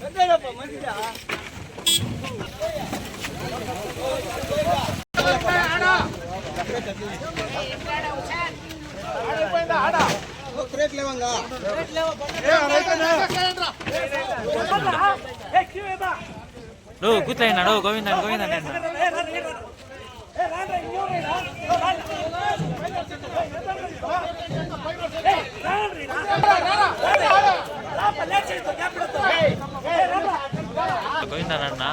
Ganda na pa, maganda ha. Govinda నేను గోవింద నన్న తీసుకుంటానన్నా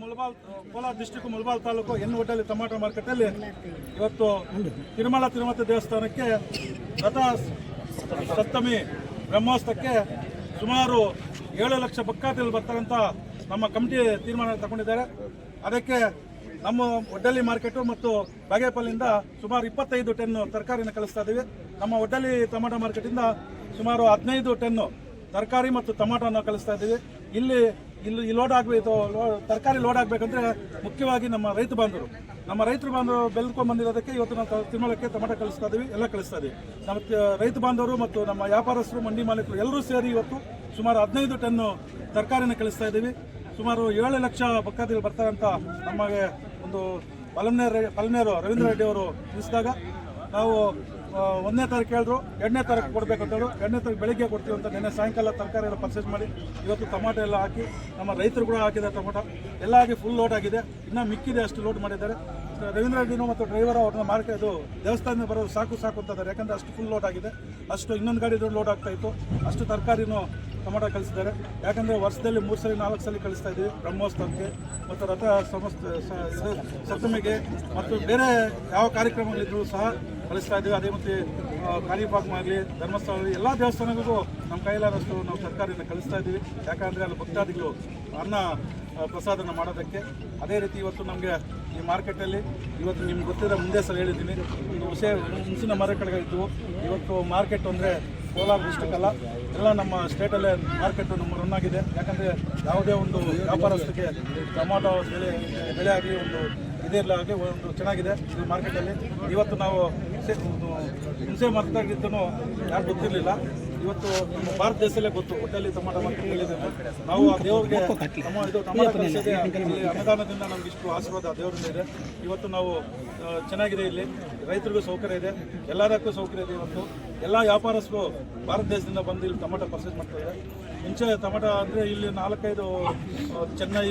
Mulbagal Kolar district Mulbagal taluk N hotel tomato ಮಾರ್ಕೆಟಲ್ಲಿ ಇವತ್ತು ತಿರುಮಲ ತಿರುಮತಿ ದೇವಸ್ಥಾನಕ್ಕೆ ರಥ ಸಪ್ತಮಿ ಬ್ರಹ್ಮೋತ್ಸವಕ್ಕೆ ಸುಮಾರು ಏಳು ಲಕ್ಷ ಭಕ್ತಾದಿಗಳು ಬರ್ತಾರಂತ ನಮ್ಮ ಕಮಿಟಿ ತೀರ್ಮಾನ ತಗೊಂಡಿದ್ದಾರೆ. ಅದಕ್ಕೆ ನಮ್ಮ ಒಡ್ಡಲ್ಲಿ ಮಾರ್ಕೆಟು ಮತ್ತು ಬಾಗೇಪಲ್ಲಿಂದ ಸುಮಾರು ಇಪ್ಪತ್ತೈದು ಟನ್ ತರಕಾರಿನ ಕಳಿಸ್ತಾ ಇದ್ದೀವಿ ನಮ್ಮ ಒಡ್ಡಲ್ಲಿ ಟೊಮಾಟೊ ಮಾರ್ಕೆಟಿಂದ ಸುಮಾರು ಹದಿನೈದು ಟೆನ್ನು ತರಕಾರಿ ಮತ್ತು ಟೊಮಾಟೋನ ಕಳಿಸ್ತಾ ಇದ್ದೀವಿ ಇಲ್ಲಿ ಇಲ್ಲಿ ಈ ಲೋಡ್ ಆಗಬೇಕು ತರಕಾರಿ ಲೋಡ್ ಆಗಬೇಕಂದ್ರೆ ಮುಖ್ಯವಾಗಿ ನಮ್ಮ ರೈತ ಬಾಂಧವರು. ನಮ್ಮ ರೈತರು ಬಾಂಧವರು ಬೆಳೆದುಕೊಂಡು ಬಂದಿರೋದಕ್ಕೆ ಇವತ್ತು ನಾವು ತಿರುಮಲಕ್ಕೆ ಟೊಮಾಟೊ ಕಳಿಸ್ತಾ ಇದೀವಿ, ಎಲ್ಲ ಕಳಿಸ್ತಾ ಇದೀವಿ. ನಮ್ಮ ರೈತ ಬಾಂಧವರು ಮತ್ತು ನಮ್ಮ ವ್ಯಾಪಾರಸ್ಥರು, ಮಂಡಿ ಮಾಲೀಕರು ಎಲ್ಲರೂ ಸೇರಿ ಇವತ್ತು ಸುಮಾರು ಹದಿನೈದು ಟನ್ನು ತರಕಾರಿನ ಕಳಿಸ್ತಾ ಇದ್ದೀವಿ ಸುಮಾರು ಏಳು ಲಕ್ಷ ಭಕ್ತಾದಿಗಳು ಬರ್ತಾರಂತ ನಮಗೆ ಒಂದು ಪಲನೇರ್ ಪಲನೇರು ರವೀಂದ್ರ ರೆಡ್ಡಿ ಅವರು ತಿಳಿಸಿದಾಗ ನಾವು ಒಂದನೇ ತಾರೀಕು ಹೇಳಿದ್ರು, ಎರಡನೇ ತಾರೀಕು ಕೊಡಬೇಕು ಅಂತ ಹೇಳಿ ಎರಡನೇ ತಾರೀಕು ಬೆಳಿಗ್ಗೆ ಕೊಡ್ತೀವಿ ಅಂತ ನಿನ್ನೆ ಸಾಯಂಕಾಲ ತರಕಾರಿ ಎಲ್ಲ ಪರ್ಚೇಸ್ ಮಾಡಿ, ಇವತ್ತು ಟೊಮಾಟೊ ಎಲ್ಲ ಹಾಕಿ, ನಮ್ಮ ರೈತರು ಕೂಡ ಹಾಕಿದ್ದಾರೆ ಟೊಮಾಟೊ. ಎಲ್ಲ ಆಗಿ ಫುಲ್ ಲೋಡ್ ಆಗಿದೆ, ಇನ್ನೂ ಮಿಕ್ಕಿದೆ ಅಷ್ಟು ಲೋಡ್ ಮಾಡಿದ್ದಾರೆ. ರವೀಂದ್ರ ರೆಡ್ಡಿನೂ ಮತ್ತು ಡ್ರೈವರ್ ಅವ್ರನ್ನ ಮಾರ್ಕೆಟ್ ಅದು ದೇವಸ್ಥಾನದಿಂದ ಬರೋದು ಸಾಕು ಸಾಕು ಅಂತಾರೆ ಯಾಕಂದರೆ ಅಷ್ಟು ಫುಲ್ ಲೋಡ್ ಆಗಿದೆ. ಅಷ್ಟು ಇನ್ನೊಂದು ಗಾಡಿ ಲೋಡ್ ಆಗ್ತಾಯಿತ್ತು ಅಷ್ಟು ತರಕಾರಿನೂ ಟೊಮಾಟೊ ಕಳಿಸಿದ್ದಾರೆ ಯಾಕಂದರೆ ವರ್ಷದಲ್ಲಿ ಮೂರು ಸಲ, ನಾಲ್ಕು ಸಲ ಕಳಿಸ್ತಾ ಇದ್ದೀವಿ. ಬ್ರಹ್ಮೋತ್ಸವಕ್ಕೆ ಮತ್ತು ರಥ ಸಮಸ್ತ ಸಪ್ತಮಿಗೆ ಮತ್ತು ಬೇರೆ ಯಾವ ಕಾರ್ಯಕ್ರಮಗಳಿದ್ರು ಸಹ ಕಳಿಸ್ತಾ ಇದ್ದೀವಿ. ಅದೇ ಮತ್ತು ಕಾಣಿಪಾಕ್ ಆಗಲಿ ಧರ್ಮಸ್ಥಳ ಎಲ್ಲ ದೇವಸ್ಥಾನಗಳಿಗೂ ನಮ್ಮ ಕೈಲಾದಷ್ಟು ನಾವು ಸರ್ಕಾರದಿಂದ ಕಳಿಸ್ತಾ ಇದ್ದೀವಿ. ಯಾಕಂದರೆ ಅಲ್ಲಿ ಭಕ್ತಾದಿಗಳು ಅನ್ನ ಪ್ರಸಾದನ ಮಾಡೋದಕ್ಕೆ. ಅದೇ ರೀತಿ ಇವತ್ತು ನಮಗೆ ಈ ಮಾರ್ಕೆಟಲ್ಲಿ, ಇವತ್ತು ನಿಮ್ಗೆ ಗೊತ್ತಿರೋ ಮುಂದೆ ಸಲ ಹೇಳಿದ್ದೀನಿ. ಒಂದು ಹುಸೆ ಹುಣಸಿನ ಮರಕಡೆಗಳಿದ್ದವು ಇವತ್ತು ಮಾರ್ಕೆಟ್ ಅಂದರೆ ಕೋಲಾರ ಡಿಸ್ಟಿಕ್ ಅಲ್ಲ, ಎಲ್ಲ ನಮ್ಮ ಸ್ಟೇಟಲ್ಲೇ ಮಾರ್ಕೆಟ್ ನಮ್ಮ ರನ್ ಆಗಿದೆ. ಯಾಕಂದರೆ ಯಾವುದೇ ಒಂದು ವ್ಯಾಪಾರಸ್ಥಕ್ಕೆ ಟೊಮಾಟೊ ಬೆಲೆ ಬೆಳೆ ಆಗಲಿ, ಒಂದು ಇದಿರಲಾಗಲಿ ಒಂದು ಚೆನ್ನಾಗಿದೆ ಈ ಮಾರ್ಕೆಟಲ್ಲಿ ಇವತ್ತು ನಾವು ಹಿಂಸೆ ಹುಣಸೆ ಮರದಾಗಿದ್ದೂ ಯಾರು ಗೊತ್ತಿರಲಿಲ್ಲ. ಇವತ್ತು ನಮ್ಮ ಭಾರತ ದೇಶದಲ್ಲೇ ಗೊತ್ತು ಹೋಟೆಲ್ ಟೊಮಾಟೊ ಮಾರ್ಕೆಟ್ ಹೇಳಿದ್ದೇವೆ. ನಾವು ಆ ದೇವರಿಗೆ ನಮ್ಮ ಇದು ಟೊಮಾಟೊ ಇಲ್ಲಿ ನಮ್ಗೆ ಇಷ್ಟು ಆಶೀರ್ವಾದ ದೇವರಿಂದ ಇದೆ. ಇವತ್ತು ನಾವು ಚೆನ್ನಾಗಿದೆ ಇಲ್ಲಿ. ರೈತರಿಗೂ ಸೌಕರ್ಯ ಇದೆ. ಎಲ್ಲದಕ್ಕೂ ಸೌಕರ್ಯ ಇದೆ ಇವತ್ತು. ಎಲ್ಲ ವ್ಯಾಪಾರಸ್ಥರು ಭಾರತ ದೇಶದಿಂದ ಬಂದು ಇಲ್ಲಿ ಟೊಮಾಟೊ ಪರ್ಚೇಸ್ ಮಾಡ್ತಾರೆ ಮುಂಚೆ ಟೊಮಾಟೊ ಅಂದರೆ ಇಲ್ಲಿ ನಾಲ್ಕೈದು ಚೆನ್ನೈ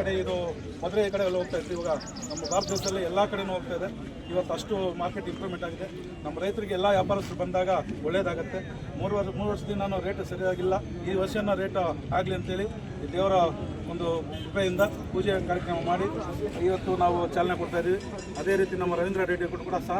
ಕಡೆ ಇದು ಮದುವೆ ಕಡೆ ಎಲ್ಲ ಹೋಗ್ತಾ ಇತ್ತು ಇವಾಗ ನಮ್ಮ ಭಾರತ ದೇಶದಲ್ಲಿ ಎಲ್ಲ ಕಡೆನೂ ಹೋಗ್ತಾ ಇದೆ. ಇವತ್ತು ಅಷ್ಟು ಮಾರ್ಕೆಟ್ ಇಂಪ್ರೂವ್ಮೆಂಟ್ ಆಗಿದೆ. ನಮ್ಮ ರೈತರಿಗೆ ಎಲ್ಲ ವ್ಯಾಪಾರಸ್ಥರು ಬಂದಾಗ ಒಳ್ಳೇದಾಗುತ್ತೆ. ಮೂರು ವರ್ಷ ಮೂರು ವರ್ಷದಿಂದ ರೇಟ್ ಸರಿಯಾಗಿಲ್ಲ. ಈ ವರ್ಷನ ರೇಟ್ ಆಗಲಿ ಅಂತೇಳಿ ದೇವರ ಒಂದು ಕೃಪೆಯಿಂದ ಪೂಜೆ ಕಾರ್ಯಕ್ರಮ ಮಾಡಿ ಇವತ್ತು ನಾವು ಚಾಲನೆ ಕೊಡ್ತಾ ಇದ್ದೀವಿ. ಅದೇ ರೀತಿ ನಮ್ಮ ರವೀಂದ್ರ ರೆಡ್ಡಿ ಕೂಡ ಕೂಡ ಸಹ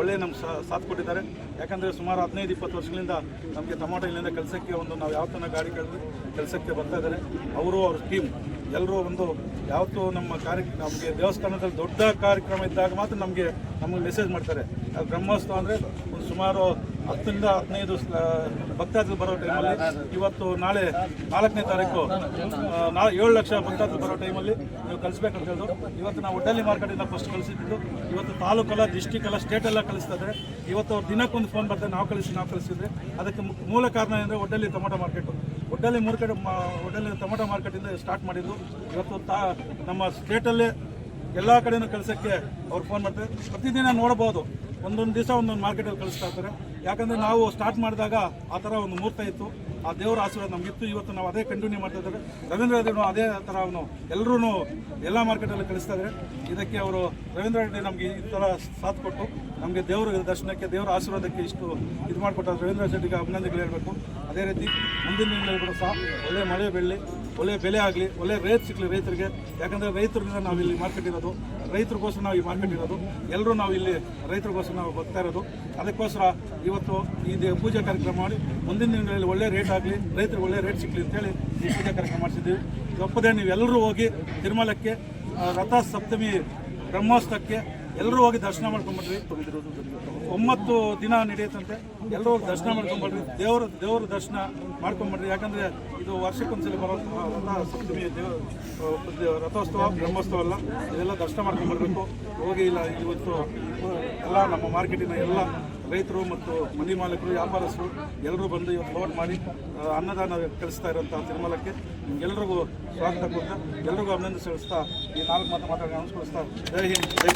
ಒಳ್ಳೆಯ ನಮ್ಮ ಸಾಥ್ ಕೊಟ್ಟಿದ್ದಾರೆ. ಯಾಕಂದರೆ ಸುಮಾರು ಹದಿನೈದು, ಇಪ್ಪತ್ತು ವರ್ಷಗಳಿಂದ ನಮಗೆ ಟೊಮಾಟೊ ಇಲ್ಲಿಂದ ಕೆಲಸಕ್ಕೆ ಒಂದು ನಾವು ಯಾವ ಥರ ಗಾಡಿ ಕಳೆದು ಕೆಲಸಕ್ಕೆ ಬರ್ತಾ ಇದ್ದಾರೆ. ಅವರು ಅವ್ರ ಟೀಮ್ ಎಲ್ಲರೂ ಒಂದು ಯಾವತ್ತೂ ನಮ್ಮ ಕಾರ್ಯ ನಮಗೆ ದೇವಸ್ಥಾನದಲ್ಲಿ ದೊಡ್ಡ ಕಾರ್ಯಕ್ರಮ ಇದ್ದಾಗ ಮಾತ್ರ ನಮಗೆ ನಮಗೆ ಮೆಸೇಜ್ ಮಾಡ್ತಾರೆ. ಬ್ರಹ್ಮೋತ್ಸವ ಅಂದರೆ ಒಂದು ಸುಮಾರು ಹತ್ತರಿಂದ ಹದಿನೈದು ಭಕ್ತಾದಿಗಳು ಬರೋ ಟೈಮಲ್ಲಿ ಇವತ್ತು ನಾಳೆ ನಾಲ್ಕನೇ ತಾರೀಕು ನಾಳೆ ಏಳು ಲಕ್ಷ ಭಕ್ತಾದಿಗಳು ಬರೋ ಟೈಮಲ್ಲಿ ನೀವು ಕಲಿಸ್ಬೇಕಂತ ಹೇಳಿದ್ರು ಇವತ್ತು ನಾವು ಒಡ್ಡಲ್ಲಿ ಮಾರ್ಕೆಟಿಂದ ಫಸ್ಟ್ ಕಳಿಸಿದ್ದು ಇವತ್ತು ತಾಲೂಕಲ್ಲ ಡಿಸ್ಟಿಕ್ ಎಲ್ಲ ಸ್ಟೇಟ್ ಎಲ್ಲ ಕಳಿಸ್ತಾ ಇದ್ದಾರೆ. ಇವತ್ತು ದಿನಕ್ಕೊಂದು ಫೋನ್ ಬರ್ತದೆ ನಾವು ಕಳಿಸಿ ನಾವು ಕಳಿಸಿದ್ರೆ ಅದಕ್ಕೆ ಮೂಲ ಕಾರಣ ಏನಂದರೆ ಒಡ್ಡಲ್ಲಿ ಟೊಮೊಟೊ ಮಾರ್ಕೆಟು ಒಡ್ಡಲ್ಲಿ ಮಾರ್ಕೆಟ್ ಒಡ್ಡಲ್ಲಿ ಟೊಮೊಟೊ ಮಾರ್ಕೆಟಿಂದ ಸ್ಟಾರ್ಟ್ ಮಾಡಿದ್ದು ಇವತ್ತು ತಾ, ನಮ್ಮ ಸ್ಟೇಟಲ್ಲೇ ಎಲ್ಲ ಕಡೆಯೂ ಕೆಲಸಕ್ಕೆ ಅವ್ರು ಫೋನ್ ಮಾಡ್ತಾರೆ. ಪ್ರತಿದಿನ ನೋಡ್ಬೋದು ಒಂದೊಂದು ದಿವಸ ಒಂದೊಂದು ಮಾರ್ಕೆಟಲ್ಲಿ ಕಳಿಸ್ತಾ ಇರ್ತಾರೆ. ಯಾಕಂದರೆ ನಾವು ಸ್ಟಾರ್ಟ್ ಮಾಡಿದಾಗ ಆ ಥರ ಒಂದು ಮುಹೂರ್ತ ಇತ್ತು. ಆ ದೇವರ ಆಶೀರ್ವಾದ ನಮಗಿತ್ತು. ಇವತ್ತು ನಾವು ಅದೇ ಕಂಟಿನ್ಯೂ ಮಾಡ್ತಾ ಇದ್ದಾರೆ. ರವೀಂದ್ರ ರೆಡ್ಡಿನೂ ಅದೇ ಥರ ಅವನು ಎಲ್ಲರೂ ಎಲ್ಲ ಮಾರ್ಕೆಟಲ್ಲಿ ಕಳಿಸ್ತಾ ಇದ್ದಾರೆ ಇದಕ್ಕೆ ಅವರು ರವೀಂದ್ರ ರೆಡ್ಡಿ ನಮಗೆ ಈ ಥರ ಸಾಥ್ ಕೊಟ್ಟು ನಮಗೆ ದೇವರ ದರ್ಶನಕ್ಕೆ, ದೇವರ ಆಶೀರ್ವಾದಕ್ಕೆ ಇಷ್ಟು ಇದು ಮಾಡಿಕೊಟ್ಟ ರವೀಂದ್ರ ರೆಡ್ಡಿಗೆ ಅಭಿನಂದನೆಗಳು ಹೇಳಬೇಕು. ಅದೇ ರೀತಿ ಮುಂದಿನ ದಿನಗಳಲ್ಲಿ ಕೂಡ ಸಹ ಒಳ್ಳೆ ಮಳೆ ಬೆಳ್ಳಿ. ಒಳ್ಳೆ ಬೆಲೆ ಆಗಲಿ, ಒಳ್ಳೆ ರೇಟ್ ಸಿಗಲಿ ರೈತರಿಗೆ. ಯಾಕಂದರೆ ರೈತರಿಂದ ನಾವು ಇಲ್ಲಿ ಮಾರ್ಕೆಟ್ ಇರೋದು, ರೈತರಿಗೋಸ್ಕರ ನಾವು ಈ ಮಾರ್ಕೆಟ್ ಇರೋದು ಎಲ್ಲರೂ ನಾವು ಇಲ್ಲಿ ರೈತರಿಗೋಸ್ಕರ ನಾವು ಬರ್ತಾ ಇರೋದು. ಅದಕ್ಕೋಸ್ಕರ ಇವತ್ತು ಈ ಪೂಜಾ ಕಾರ್ಯಕ್ರಮ ಮಾಡಿ ಮುಂದಿನ ದಿನಗಳಲ್ಲಿ ಒಳ್ಳೆ ರೇಟ್ ಆಗಲಿ, ರೈತರಿಗೆ ಒಳ್ಳೆ ರೇಟ್ ಸಿಗಲಿ ಅಂತೇಳಿ ಈ ಪೂಜಾ ಕಾರ್ಯಕ್ರಮ ಮಾಡಿಸಿದ್ದೀವಿ ತಪ್ಪದೆ ನೀವೆಲ್ಲರೂ ಹೋಗಿ ತಿರುಮಲಕ್ಕೆ ರಥ ಸಪ್ತಮಿ ಬ್ರಹ್ಮೋತ್ಸವಕ್ಕೆ ಎಲ್ಲರೂ ಹೋಗಿ ದರ್ಶನ ಮಾಡ್ಕೊಂಬಿಟ್ರಿ ಒಂಬತ್ತು ದಿನ ನಡೆಯುತ್ತಂತೆ. ಎಲ್ಲರೂ ಹೋಗಿ ದರ್ಶನ ಮಾಡ್ಕೊಂಡ್ಬರ್ರಿ ದೇವರು, ದೇವರ ದರ್ಶನ ಮಾಡ್ಕೊಂಬಿಡ್ರಿ ಯಾಕಂದರೆ ಇದು ವರ್ಷಕ್ಕೊಂದ್ಸಲ ಬರೋದು ರಥ ಸಪ್ತಮಿ ದೇವ ದೇವ- ರಥೋತ್ಸವ, ಬ್ರಹ್ಮೋತ್ಸವ ಅಲ್ಲ, ಇದೆಲ್ಲ ದರ್ಶನ ಮಾಡ್ಕೊಂಡ್ಬರ್ಬೇಕು. ಹೋಗಿ ಇಲ್ಲ, ಇವತ್ತು ಎಲ್ಲ ನಮ್ಮ ಮಾರ್ಕೆಟಿನ ಎಲ್ಲ ರೈತರು ಮತ್ತು ಮನಿ ಮಾಲೀಕರು, ವ್ಯಾಪಾರಸ್ಥರು ಎಲ್ಲರೂ ಬಂದು ಇವತ್ತು ಲೋಡ್ ಮಾಡಿ ಅನ್ನದಾನ ಕಳಿಸ್ತಾ ಇರೋಂಥ ತಿರುಮಲಕ್ಕೆ ಎಲ್ಲರಿಗೂ ಸ್ವಾಗತ ಕೊಡ್ತಾ ಎಲ್ಲರಿಗೂ ಅಭಿನಂದನೆ ಸಲ್ಲಿಸ್ತಾ ಈ ನಾಲ್ಕು ಮಾತು ಮಾತಾಡಿ ಅನುಸ್ಕರಿಸ್ತಾ ಜೈ ಹಿಂದ್, ಜೈ.